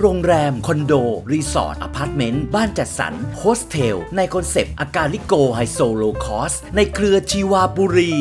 โรงแรม คอนโด รีสอร์ทอพาร์ตเมนต์ บ้านจัดสรรโฮสเทล ในคอนเซปต์อากาลิโกไฮโซโลคอสในเครือชีวาบุรี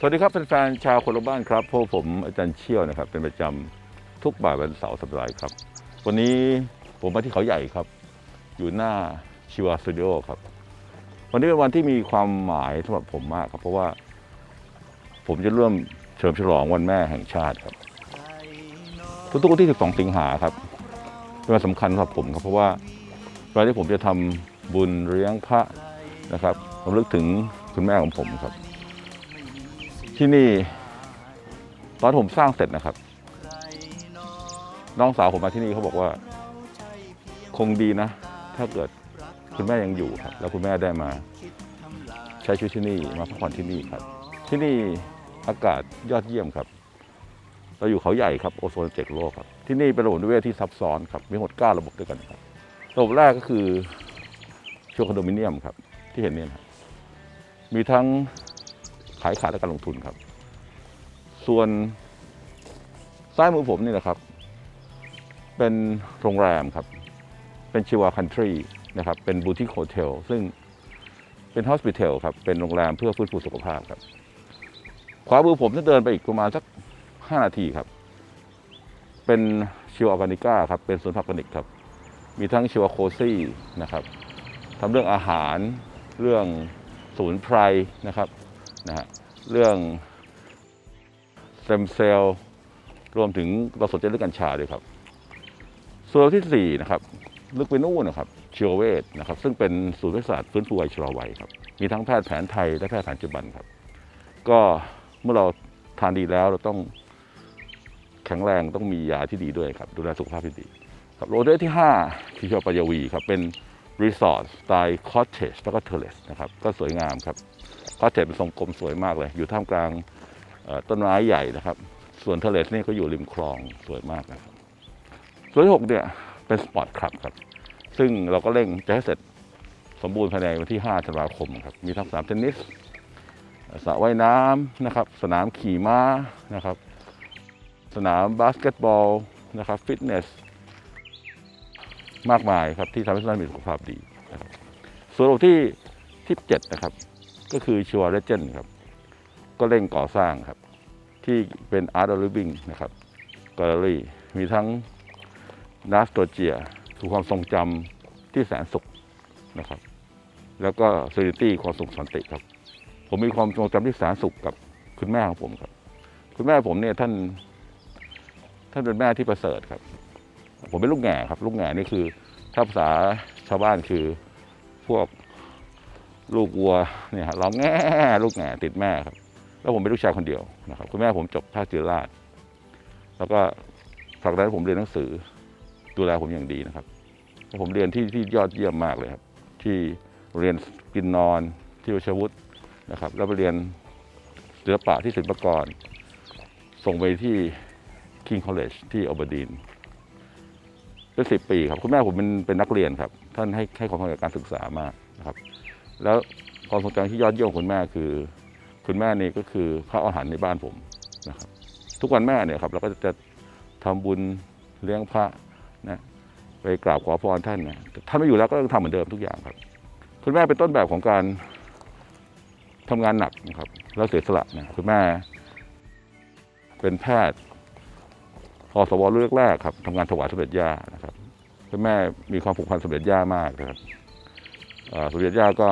สวัสดีครับแฟนๆชาวคนละบ้านครับพวกผมอาจารย์เชี่ยวนะครับ เป็นประจำทุกบ่ายวันเสาร์สัปดาห์ครับ วันนี้ผมมาที่เขาใหญ่ครับ อยู่หน้าชิวาสตูดิโอครับ วันนี้เป็นวันที่มีความหมายสำหรับผมมากครับ เพราะว่า ผมจะร่วมเฉลิมฉลองวันแม่แห่งชาติครับ ทุกๆวันที่ 12 สิงหาครับเป็นวันสำคัญสำหรับผมครับ เพราะว่าวันที่ผมจะทำบุญเลี้ยงพระนะครับผมลึกถึงคุณแม่ของผมครับ ที่นี่ ตอนผมสร้างเสร็จนะครับ น้องสาวผมมาที่นี่เขาบอกว่า คงดีนะ ถ้าเกิดคุณแม่ยังอยู่ครับ แล้วคุณแม่ได้มาใช้ชีวิตที่นี่มาพักผ่อนที่นี่ครับ ที่นี่อากาศยอดเยี่ยมครับ เราอยู่เขาใหญ่ครับโอโซนเจกโลกครับ ที่นี่เป็นระบบนิเวศที่ซับซ้อนครับ มีทั้งหมด9ระบบด้วยกันครับ ระบบแรกก็คือชัวคอนโดมิเนียมครับ ที่เห็นเนี่ยนะครับมีทั้ง ขายขาดและการลงทุนครับ ส่วนซ้ายมือผมนี่นะครับ เป็นโรงแรมครับ เป็นชิวาคันทรีนะครับ เป็นบูติคโฮเทลซึ่งเป็นฮอสพิทอลครับ เป็นโรงแรมเพื่อฟื้นฟูสุขภาพครับ ขวามือผมถ้าเดินไปอีกประมาณสัก 5 นาทีครับ เป็นชิวออร์แกนิก้าครับ เป็นสวนผักออร์แกนิกครับ มีทั้งชิวาโคซี่นะครับทำเรื่องอาหาร เรื่องสมุนไพรนะครับ นะฮะเรื่องเต็มเซลล์รวมถึงเราสนใจเรื่องกัญชาด้วยครับ ส่วนที่4นะครับลึกไปนู่นนะครับเชีวเวชนะครับ ซึ่งเป็นศูนย์วิทยาศาสตร์ฟื้นฟูวัยชราวัยครับ มีทั้งแพทย์แผนไทยและแพทย์แผนปัจจุบันครับ ก็เมื่อเราทานดีแล้วเราต้องแข็งแรงต้องมียาที่ดีด้วยครับ ดูแลสุขภาพที่ดีครับโรเดอร์ที่5คือชวปายาวีครับ เป็นรีสอร์ทสไตล์คอ t เทจแล้วก็เทเลสนะครับ ก็สวยงามครับ คอสเทจเป็นทรงกลมสวยมากเลย อยู่ท่ามกลางต้นไม้ใหญ่นะครับ ส่วนเทเลสนี่ก็อยู่ริมคลองสวยมากนะครับส่วนที่หกเนี่ยเป็นสปอร์ตคลับครับ ซึ่งเราก็เร่งจะให้เสร็จสมบูรณ์ภายในวันที่5ธันวาคมครับ มีทั้งสนามเทนนิสสระว่ายน้ำนะครับ สนามขี่ม้านะครับ สนามบาสเกตบอลนะครับฟิตเนสมากมายครับที่ทำให้ท่านมีสุขภาพดีส่วนที่ที่7นะครับ ก็คือชัวร์เลเจนครับ ก็เร่งก่อสร้างครับ ที่เป็น Art of Living นะครับแกลเลอรี่มีทั้งนัสโตเจียคือความทรงจำที่แสนสุขนะครับ แล้วก็ Serenity ความสุขสันติครับ ผมมีความทรงจำที่แสนสุขกับคุณแม่ของผมครับ คุณแม่ผมเนี่ยท่าน ท่านเป็นแม่ที่ประเสริฐครับ ผมเป็นลูกแง่ครับ ลูกแง่นี่คือถ้าภาษาชาวบ้านคือพวก ลูกวัวเนี่ยร้องแง่ลูกแง่ติดแม่ครับ แล้วผมเป็นลูกชายคนเดียวนะครับคุณแม่ผมจบภาคจิราช แล้วก็ผลักดันผมเรียนหนังสือดูแลผมอย่างดีนะครับผมเรียนที่ที่ยอดเยี่ยมมากเลยครับ ที่เรียนกินนอนที่วชวุฒินะครับ แล้วไปเรียนศิลปะที่ศิลปากร ส่งไปที่ King College ที่อ b บดีนเป็นสิบปีครับ คุณแม่ผมเป็นเป็นนักเรียนครับ ท่านให้ให้ความสำคัญกับการศึกษามากนะครับ แล้วความทรงจำที่ยอดเยี่ยมของคุณแม่คือ คุณแม่นี่ก็คือพระอาหารในบ้านผมนะครับ ทุกวันแม่เนี่ยครับเราก็จะทำบุญเลี้ยงพระนะไปกราบขอพรท่านนะท่านไม่อยู่แล้วก็ต้องทำเหมือนเดิมทุกอย่างครับ คุณแม่เป็นต้นแบบของการทำงานหนักนะครับแล้วเสียสละนะคุณแม่ เป็นแพทย์พอสวรุ่นแรกๆครับทำงานถวายสมเด็จย่านะครับคุณแม่มีความผูกพันสมเด็จย่ามากนะครับ สมเด็จย่าก็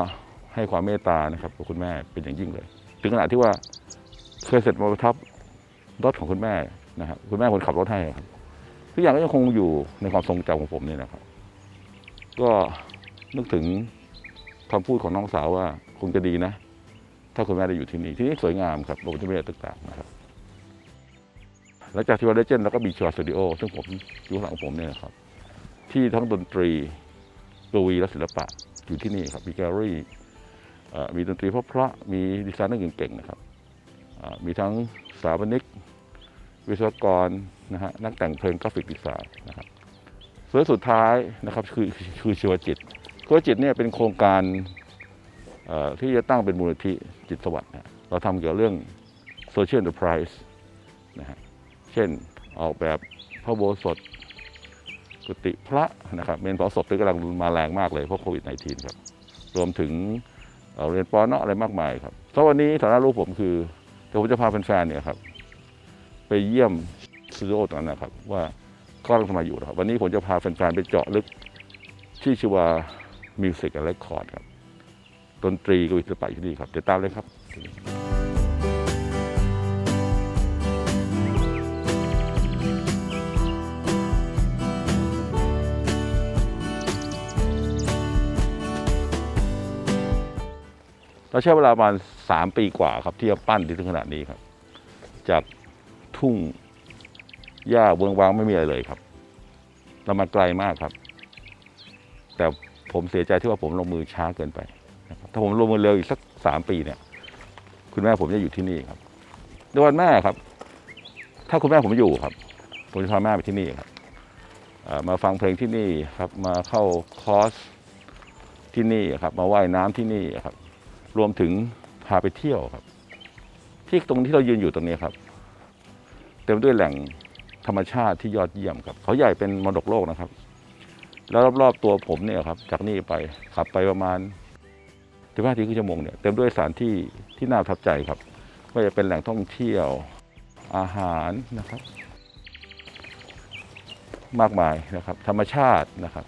ให้ความเมตตานะครับกับคุณแม่เป็นอย่างยิ่งเลย ถึงขนาดที่ว่าเคยเสร็จมาประทับรถของคุณแม่นะครับคุณแม่คนขับรถให้ครับทุกอย่างก็ยังคงอยู่ในความทรงจำของผมเนี่ยนะครับ ก็นึกถึงคำพูดของน้องสาวว่าคงจะดีนะ ถ้าคุณแม่ได้อยู่ที่นี่ ที่นี่สวยงามครับโรงพยาบาลต่างๆนะครับหลังจากที่ว่าเลเจนด์แล้วก็มีชวาสตูดิโอซึ่งผมอยู่ข้างหลังของผมเนี่ยนะครับ ที่ทั้งดนตรีกวีและศิลปะ อยู่ที่นี่ครับมีแกลเลอรี่มีดนตรีเพราะๆมีดีไซเนอร์เก่งๆนะครับมีทั้งสถาปนิก วิศวกรนะฮะนักแต่งเพลงกราฟิกดีไซน์นะครับส่วนสุดท้ายนะครับคือคือชีวจิตชีวจิตเนี่ยเป็นโครงการที่จะตั้งเป็นมูลนิธิจิตสวัสดิ์นะเราทำเกี่ยวกับเรื่อง social enterprise นะฮะเช่นออกแบบพระโบสถ กุฏิพระนะครับเมนเผาศพที่กำลังมาแรงมากเลยเพราะโควิด -19 ครับรวมถึงเเรียนปอเนาะอะไรมากมายครับเพราะวันนี้ฐานะลูกผมคือเดี๋ยวผมจะพาแฟนๆเนี่ยครับไปเยี่ยมสตูดิโอตรงนั้นนะครับ ว่าก็กำลังทำอะไรอยู่นะครับวันนี้ผมจะพาแฟนๆไปเจาะลึกที่ชื่อว่า Music and Record ครับดนตรีกับวิทยาศาสตร์อยู่ที่นี่ครับเดี๋ยวตามเลยครับ เราใช้เวลาประมาณสามปีกว่าครับที่จะปั้นถึงขนาดนี้ครับ จากทุ่งหญ้าเบืองวางไม่มีอะไรเลยครับเรามาไกลมากครับ แต่ผมเสียใจที่ว่าผมลงมือช้าเกินไปนะครับถ้าผมลงมือเร็วอีกสักสามปีเนี่ย คุณแม่ผมจะอยู่ที่นี่ครับในวันแม่ครับ ถ้าคุณแม่ผมอยู่ครับ ผมจะพาแม่ไปที่นี่ครับมาฟังเพลงที่นี่ครับ มาเข้าคอร์สที่นี่ครับ มาว่ายน้ำที่นี่ครับ รวมถึงพาไปเที่ยวครับ ที่ตรงที่เรายืนอยู่ตรงนี้ครับ เต็มด้วยแหล่งธรรมชาติที่ยอดเยี่ยมครับเขาใหญ่เป็นมรดกโลกนะครับ แล้วรอบๆตัวผมเนี่ยครับ จากนี่ไปขับไปประมาณถึงห้าทีครึ่งชั่วโมงเนี่ยเต็มด้วยสถานที่ที่น่าประทับใจครับไม่ว่าจะเป็นแหล่งท่องเที่ยวอาหารนะครับ มากมายนะครับ ธรรมชาตินะครับ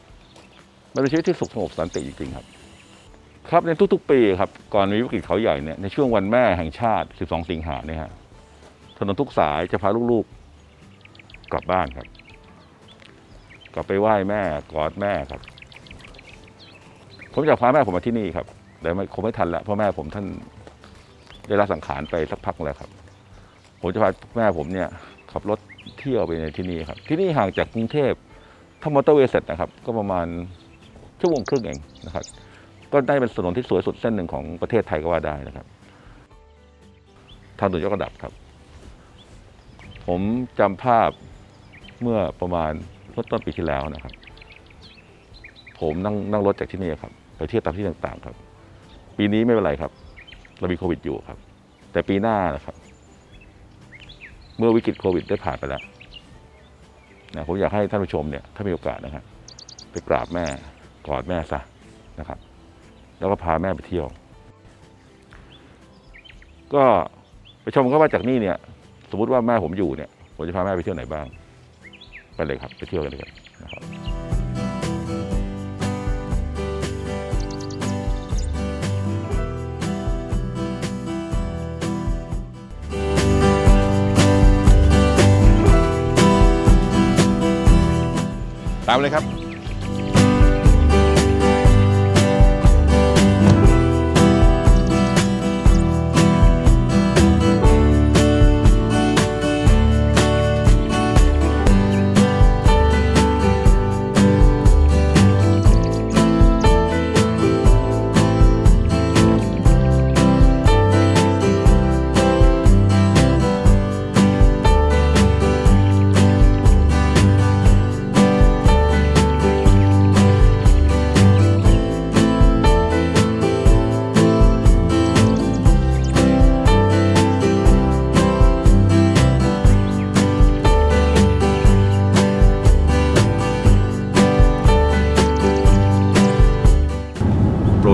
มันเป็นชีวิตที่สุขสงบสันติจริงๆครับ ครับในทุกๆ ปีครับก่อนมีวิกฤตเขาใหญ่เนี่ยในช่วงวันแม่แห่งชาติ 12 สิงหาเนี่ยฮะถนนทุกสายจะพาลูกๆกลับบ้านครับ กลับไปไหว้แม่กอดแม่ครับ ผมอยากพาแม่ผมมาที่นี่ครับแต่ไม่คงไม่ทันละเพราะแม่ผมท่านได้รับสังขารไปสักพักแล้วครับ ผมจะพาแม่ผมเนี่ยขับรถเที่ยวไปในที่นี่ครับ ที่นี่ห่างจากกรุงเทพถ้ามอเตอร์เวย์เสร็จนะครับ ก็ประมาณชั่วโมงครึ่งเองนะครับ ก็ได้เป็นถนนที่สวยสุดเส้นหนึ่งของประเทศไทยก็ว่าได้นะครับ ทางด่วนยกระดับครับ ผมจำภาพเมื่อประมาณต้นปีที่แล้วนะครับ ผมนั่งนั่งรถจากที่นี่ครับ ไปเที่ยวตามที่ต่างๆครับ ปีนี้ไม่เป็นไรครับ เรามีโควิดอยู่ครับ แต่ปีหน้านะครับ เมื่อวิกฤตโควิดได้ผ่านไปแล้วนะผมอยากให้ท่านผู้ชมเนี่ยถ้ามีโอกาสนะครับไปกราบแม่กอดแม่ซะนะครับ แล้วก็พาแม่ไปเที่ยว ก็ไปชมก็ว่าจากนี่เนี่ย สมมติว่าแม่ผมอยู่เนี่ย ผมจะพาแม่ไปเที่ยวไหนบ้าง ไปเลยครับ ไปเที่ยวกันเลยกันนะครับตามเลยครับ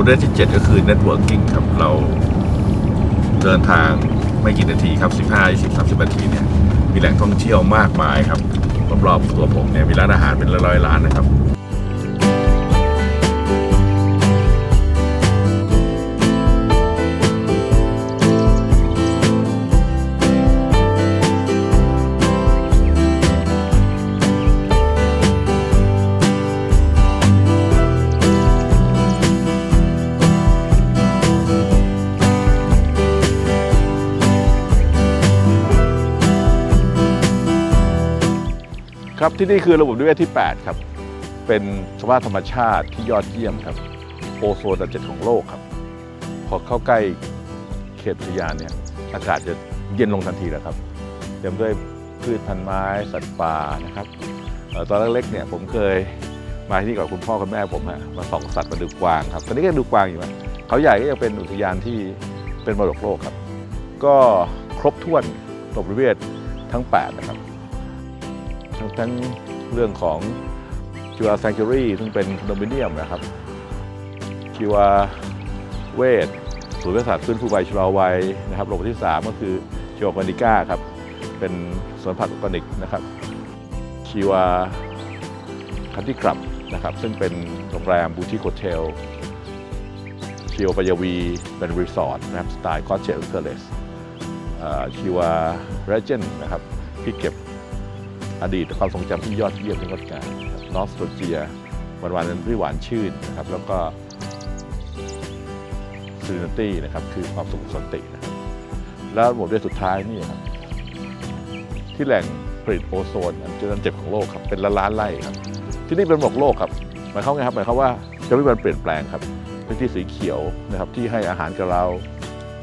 โปรเดที่ 7 ก็คือ Networking ครับ เราเดินทางไม่กี่นาทีครับ 15 20 30นาทีเนี่ย มีแหล่งท่องเที่ยวมากมายครับ รอบๆตัวผมเนี่ย มีร้านอาหารเป็นร้อยๆร้านนะครับ ที่นี่คือระบบนิเวศที่ 8 ครับ เป็นสภาพธรรมชาติที่ยอดเยี่ยมครับ โอโซนอันดับเจ็ดของโลกครับ พอเข้าใกล้เขตอุทยานเนี่ยอากาศจะเย็นลงทันทีแล้วครับ เต็มด้วยพืชพันธุ์ไม้สัตว์ป่านะครับตอนเล็กๆเนี่ยผมเคยมาที่นี่กับคุณพ่อคุณแม่ผมฮะมาส่องสัตว์มาดูกวางครับตอนนี้ก็ดูกวางอยู่นะเขาใหญ่ก็ยังเป็นอุทยานที่เป็นมรดกโลกครับ ก็ครบถ้วนระบบนิเวศทั้ง 8 นะครับ ทั้งทั้งเรื่องของชีวา s ซ n ง u รีซึ่งเป็นคอนโดมิเนียมนะครับชีวาเวทศูนย์วิทยาศาสตร์ฟื้นฟูใบชะลอวัยนะครับโระบบที่ 3 ก็คือชีวาออนิก้าครับ เป็นสวนผักออร์แกนิกนะครับชีวาคันที่คลับนะครับ ซึ่งเป็นโรงแรมบูติคโฮเทลชีวปยวีเป็นรีสอร์ทนะครับ สไตล์คอสเชลเทเลสชีวาเรเจนนะครับ ที่เก็บ อดีตความทรงจำที่ยอดเยี่ยมที่งดงามนอสโตเจียวันวันนั้นที่หวานชื่นนะครับ แล้วก็ซีนตี้นะครับ คือความสุขสันตินะแล้วหมวดเรื่องสุดท้ายนี่ครับที่แหล่งผลิตโอโซนอันเจริญเจ็บของโลกครับเป็นล้านล้านไร่ครับที่นี่เป็นหมวกโลกครับหมายความไงครับหมายความว่าจะไม่มีการเปลี่ยนแปลงครับพื้นที่สีเขียวนะครับ ที่ให้อาหารกับเรา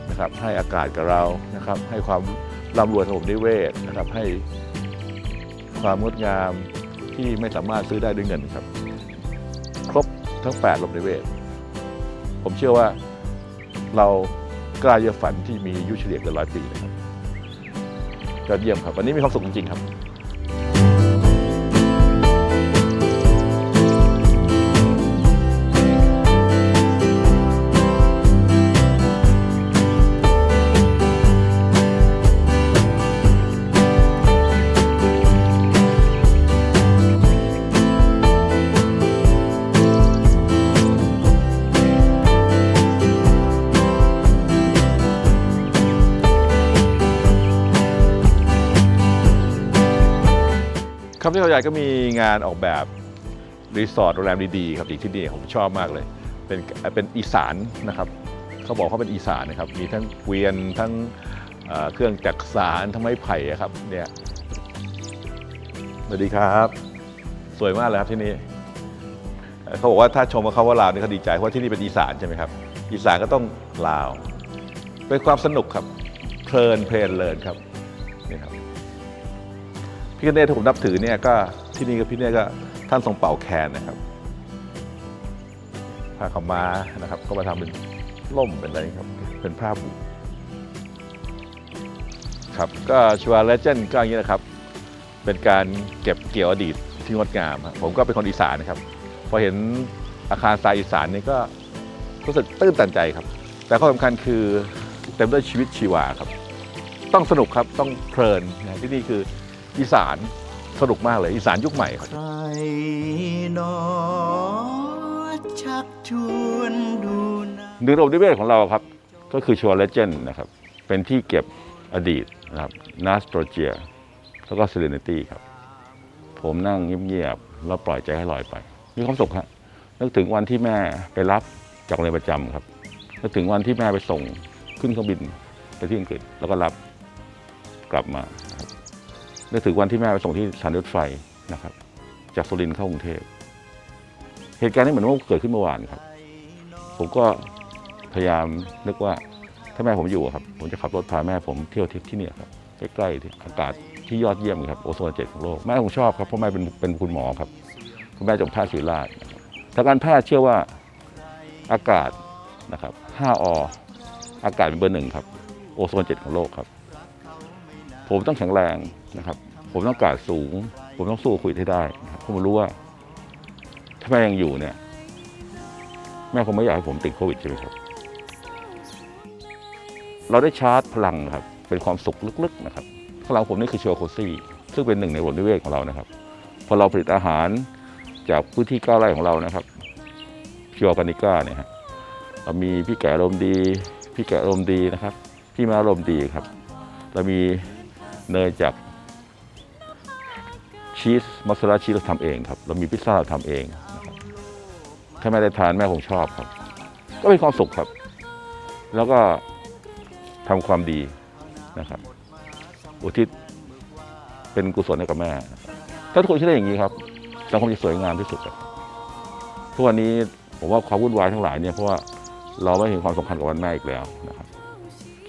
นะครับ ให้อากาศกับเรานะครับ ให้ความร่ำรวยของนิเวศนะครับ ให้ ความงดงามที่ไม่สามารถซื้อได้ด้วยเงินครับ ครบทั้ง8ลมนิเวศ ผมเชื่อว่าเรากล้าเยอะฝันที่มีอายุเฉลี่ยเกินร้อยปีนะครับยอดเยี่ยมครับ วันนี้มีความสุขจริงๆครับ ครับที่เขาใหญ่ก็มีงานออกแบบรีสอร์ทโรงแรมดีๆครับอีกที่นี่ผมชอบมากเลย เป็นเป็นอีสานนะครับ เขาบอกเขาเป็นอีสานนะครับ มีทั้งเกวียนทั้งเครื่องจักสานทั้งไม้ไผ่ครับเนี่ยสวัสดีครับ สวยมากเลยครับที่นี่เขาบอกว่าถ้าชมว่าเขาว่าลาวนี่เขาดีใจเพราะที่นี่เป็นอีสานใช่ไหมครับ อีสานก็ต้องลาวเป็นความสนุกครับเพลินเพลินเลินครับนี่ครับ พี่เนศที่ผมนับถือเนี่ยก็ที่นี่ก็พี่เนศก็ท่านทรงเป่าแคนนะครับผ้าขาวม้านะครับ ก็มาทำเป็นล่มเป็นอะไรครับ เป็นผ้าบุครับ ก็ชัวร์เลเจนก็อย่างนี้นะครับ เป็นการเก็บเกี่ยวอดีตที่งดงาม ผมก็เป็นคนอีสานนะครับ พอเห็นอาคารสไตล์อีสานนี่ก็รู้สึกตื้นตันใจครับ แต่ข้อสำคัญคือเต็มด้วยชีวิตชีวาครับ ต้องสนุกครับ ต้องเพลินนะที่นี่คือ อีสานสนุกมากเลยอีสานยุคใหม่ครับใครหนอชักชวนดูหนาหนึ่งระบบนิเวศของเราครับ ก็คือชัวร์เลเจนนะครับ เป็นที่เก็บอดีตนะครับนาสโตรเจียแล้วก็เซเลนตี้ครับ ผมนั่งเงียบๆแล้วปล่อยใจให้ลอยไป มีความสุขครับนึกถึงวันที่แม่ไปรับจากโรงเรียนประจำครับนึกถึงวันที่แม่ไปส่งขึ้นเครื่องบินไปที่อังกฤษแล้วก็รับกลับมาครับ นึกถึงวันที่แม่ไปส่งที่สถานรถไฟนะครับ จากสุรินทร์เข้ากรุงเทพเหตุการณ์นี้เหมือนว่าเกิดขึ้นเมื่อวานครับ ผมก็พยายามนึกว่าถ้าแม่ผมอยู่ครับ ผมจะขับรถพาแม่ผมเที่ยวที่ที่นี่ครับใกล้ๆที่อากาศที่ยอดเยี่ยมครับโอโซนเจ็ดของโลกแม่ผมชอบครับเพราะแม่เป็นเป็นคุณหมอครับคุณแม่จบแพทย์ศิริราชทางการแพทย์เชื่อว่าอากาศนะครับ5ออากาศเป็นเบอร์หนึ่งครับ โอโซนเจ็ดของโลกครับ ผมต้องแข็งแรง นะครับ ผมต้องกาศสูง ผมต้องสู้โคุยให้ได้นะครับผมรู้ว่า ถ้าแม่ยังอยู่เนี่ย แม่คงไม่อยากให้ผมติดโควิดใช่ไหมครับ เราได้ชาร์จพลังครับ เป็นความสุขลึกๆนะครับคางหลังผมนี่คือเชิวาโคซี่ซึ่งเป็นหนึ่งในบทนิเวศของเรานะครับ พอเราผลิตอาหารจากพื้นที่ก้าไร่ของเรานะครับชิวาปานิก้าเนี่ยฮะเรามีพี่แก่อารมดี พี่แก่อารมดีนะครับ พี่มาอารมดีครับ เรามีเนยจาก ชีสมอสซาเรลลาชีสเราทำเองครับ เรามีพิซซ่าเราทำเองนะครับถ้าแม่ได้ทานแม่คงชอบครับ ก็เป็นความสุขครับ แล้วก็ทำความดีนะครับ อุทิศเป็นกุศลให้กับแม่ ถ้าทุกคนคิดได้อย่างนี้ครับ สังคมจะสวยงามที่สุดครับทุกวันนี้ผมว่าความวุ่นวายทั้งหลายเนี่ยเพราะว่าเราไม่เห็นความสำคัญกับวันแม่อีกแล้วนะครับ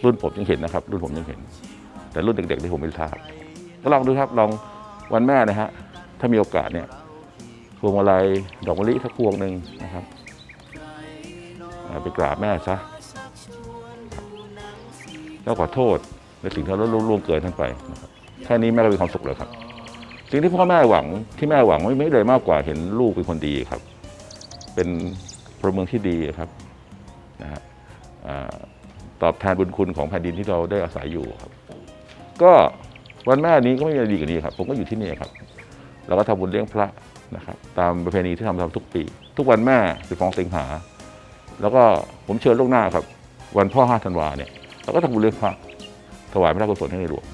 รุ่นผมยังเห็นนะครับ รุ่นผมยังเห็น แต่รุ่นเด็กๆที่ผมไม่ทราบก็ลองดูครับลอง วันแม่นะฮะถ้ามีโอกาสเนี่ยพวงมาลัยดอกมะลิสักพวงหนึ่งนะครับไปกราบแม่ซะแล้วขอโทษในสิ่งที่เราล่วงเกินท่านไปนะครับแค่นี้แม่ก็มีความสุขเลยครับ สิ่งที่พ่อแม่หวังที่แม่หวังไม่ไม่เลยมากกว่าเห็นลูกเป็นคนดีครับ เป็นพลเมืองที่ดีครับนะฮะอ่าตอบแทนบุญคุณของแผ่นดินที่เราได้อาศัยอยู่ครับ ก็ วันแม่นี้ก็ไม่มีอะไรดีกว่านี้ครับ ผมก็อยู่ที่นี่ครับ เราก็ทำบุญเลี้ยงพระนะครับ ตามประเพณีที่ทำทำทุกปี ทุกวันแม่12สิงหา แล้วก็ผมเชิญล่วงหน้าครับ วันพ่อ5ธันวาเนี่ยเราก็ทำบุญเลี้ยงพระถวายพระกุศลให้ในหลวง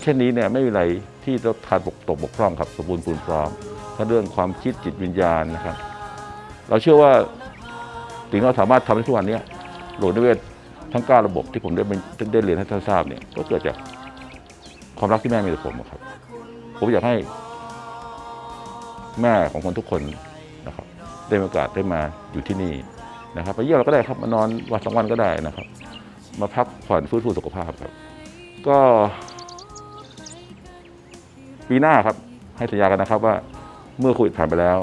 เช่นนี้เนี่ยไม่มีอะไรที่เราขาดบกตกบกพร่องครับสมบูรณ์ปูนพร้อมทั้งเรื่องความคิดจิตวิญญาณนะครับ เราเชื่อว่าสิ่งที่เราสามารถทำได้ทุกวันนี้หลวงนิเวศ ทั้ง9ระบบที่ผมได้เป็นได้เรียนให้ท่านทราบเนี่ยก็เกิดจากความรักที่แม่มีต่อผมครับ ผมอยากให้แม่ของคนทุกคนนะครับ ได้มีโอกาสได้มาอยู่ที่นี่นะครับไปเยี่ยมเราก็ได้ครับมานอนวันสองวันก็ได้นะครับ มาพักผ่อนฟื้นฟูสุขภาพครับ ก็ ปีหน้าครับ ให้สัญญากันนะครับว่าเมื่อโควิดผ่านไปแล้ว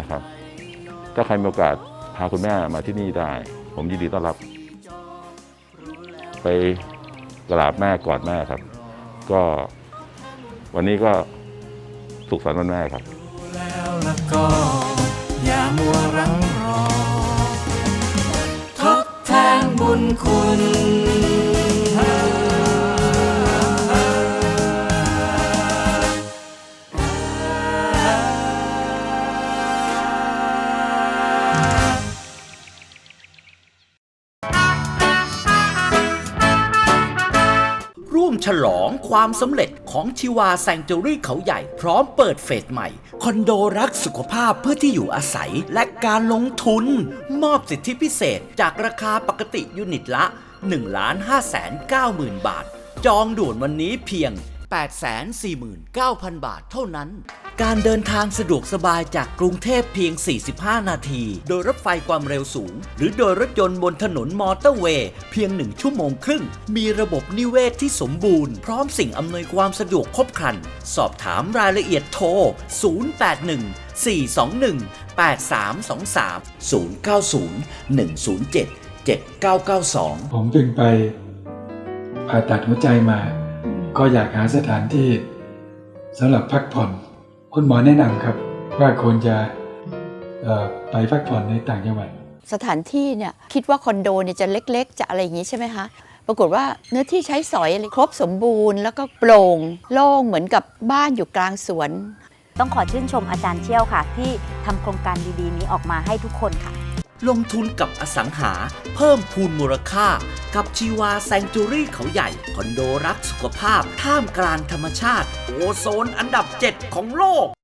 นะครับ ถ้าใครมีโอกาสพาคุณแม่มาที่นี่ได้ ผมยินดีต้อนรับ ไปกราบแม่กอดแม่ครับ ก็วันนี้ก็สุขสันต์วันแม่ครับแล้วละก็อย่ามัวรังรอทดแทนบุญคุณ ฉลองความสำเร็จของชิวาแซงเจอรี่เขาใหญ่พร้อมเปิดเฟสใหม่ คอนโดรักสุขภาพเพื่อที่อยู่อาศัยและการลงทุน มอบสิทธิพิเศษจากราคาปกติยูนิตละ 1 5 9 0 0 0 0 บาท จองด่วนวันนี้เพียง 849,000 บาทเท่านั้น การเดินทางสะดวกสบายจากกรุงเทพเพียง 45 นาที โดยรถไฟความเร็วสูง หรือโดยรถยนต์บนถนนมอเตอร์เวย์เพียง 1 ชั่วโมงครึ่ง มีระบบนิเวศที่สมบูรณ์ พร้อมสิ่งอำนวยความสะดวกครบครัน สอบถามรายละเอียดโทร 081 421 8323 090 107 7992 ผมเพิ่งไปผ่าตัดหัวใจมา ก็อยากหาสถานที่สำหรับพักผ่อน คุณหมอแนะนำครับ ว่าควรจะเอ่อไปพักผ่อนในต่างจังหวัดสถานที่เนี่ยคิดว่าคอนโดเนี่ยจะเล็กๆ จะอะไรอย่างนี้ใช่ไหมคะ ปรากฏว่าเนื้อที่ใช้สอยอะไรครบสมบูรณ์ แล้วก็โปร่งโล่งเหมือนกับบ้านอยู่กลางสวน ต้องขอชื่นชมอาจารย์เชี่ยวค่ะ ที่ทำโครงการดีๆ นี้ออกมาให้ทุกคนค่ะ ลงทุนกับอสังหา เพิ่มพูนมูลค่า กับชีวาแซงจูรี่เขาใหญ่ คอนโดรักสุขภาพ ท่ามกลางธรรมชาติ โอโซนอันดับ 7 ของโลก